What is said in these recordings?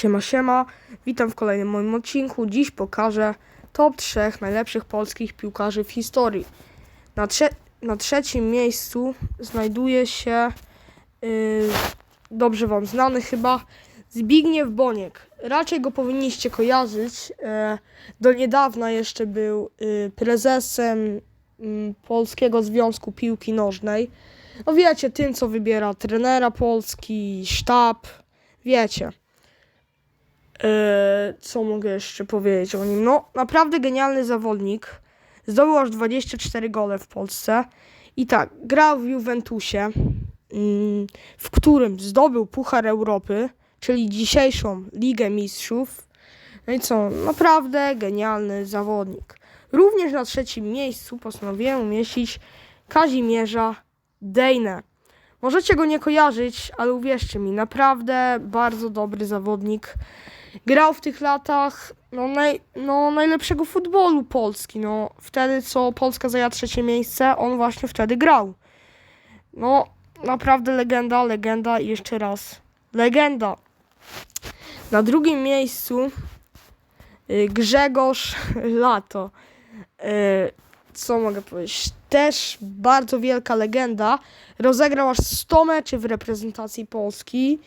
Siema, siema. Witam w kolejnym moim odcinku. Dziś pokażę top 3 najlepszych polskich piłkarzy w historii. Na, trze- na trzecim miejscu znajduje się yy, dobrze Wam znany chyba Zbigniew Boniek. Raczej go powinniście kojarzyć. E, do niedawna jeszcze był y, prezesem mm, Polskiego Związku Piłki Nożnej. No wiecie, tym co wybiera trenera Polski, sztab, wiecie. Eee, co mogę jeszcze powiedzieć o nim? No, naprawdę genialny zawodnik. Zdobył aż 24 gole w Polsce. I tak, grał w Juventusie, mm, w którym zdobył Puchar Europy, czyli dzisiejszą Ligę Mistrzów. No i co? Naprawdę genialny zawodnik. Również na trzecim miejscu postanowiłem umieścić Kazimierza Dejne. Możecie go nie kojarzyć, ale uwierzcie mi, naprawdę bardzo dobry zawodnik. Grał w tych latach no, naj, no, najlepszego futbolu Polski. No, wtedy, co Polska zajęła trzecie miejsce, on właśnie wtedy grał. No, naprawdę legenda, legenda i jeszcze raz legenda. Na drugim miejscu y, Grzegorz Lato. Y, co mogę powiedzieć? Też bardzo wielka legenda. Rozegrał aż 100 meczy w reprezentacji Polski.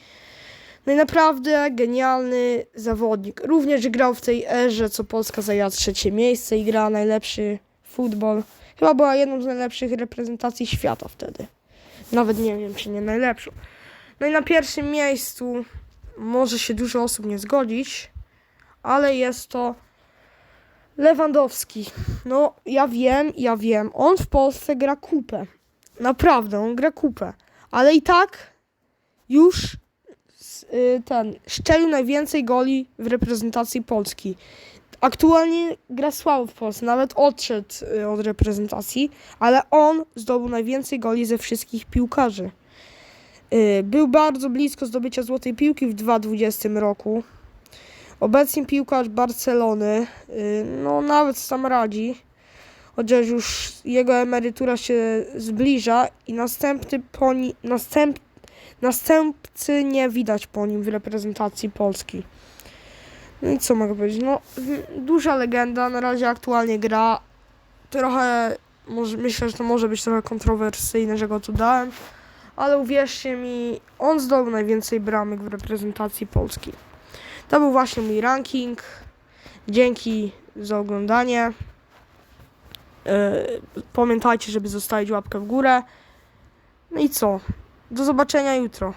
No i naprawdę genialny zawodnik. Również grał w tej erze, co Polska zajęła trzecie miejsce i grała najlepszy futbol. Chyba była jedną z najlepszych reprezentacji świata wtedy. Nawet nie wiem, czy nie najlepszą. No i na pierwszym miejscu może się dużo osób nie zgodzić, ale jest to Lewandowski. No, ja wiem, ja wiem. On w Polsce gra kupę. Naprawdę, on gra kupę. Ale i tak już y, ten szczelił najwięcej goli w reprezentacji Polski. Aktualnie gra słabo w Polsce, nawet odszedł y, od reprezentacji, ale on zdobył najwięcej goli ze wszystkich piłkarzy. Y, Był bardzo blisko zdobycia złotej piłki w 2020 roku. Obecnie piłkarz Barcelony, y, no nawet sam radzi, chociaż już jego emerytura się zbliża i następny po ni- następ, następcy nie widać po nim w reprezentacji Polski. No i co mogę powiedzieć? No, duża legenda, na razie aktualnie gra. Trochę, może, myślę, że to może być trochę kontrowersyjne, że go tu dałem, ale uwierzcie mi, on zdobył najwięcej bramek w reprezentacji Polski. To był właśnie mój ranking. Dzięki za oglądanie. Yy, pamiętajcie, żeby zostawić łapkę w górę. No i co? Do zobaczenia jutro.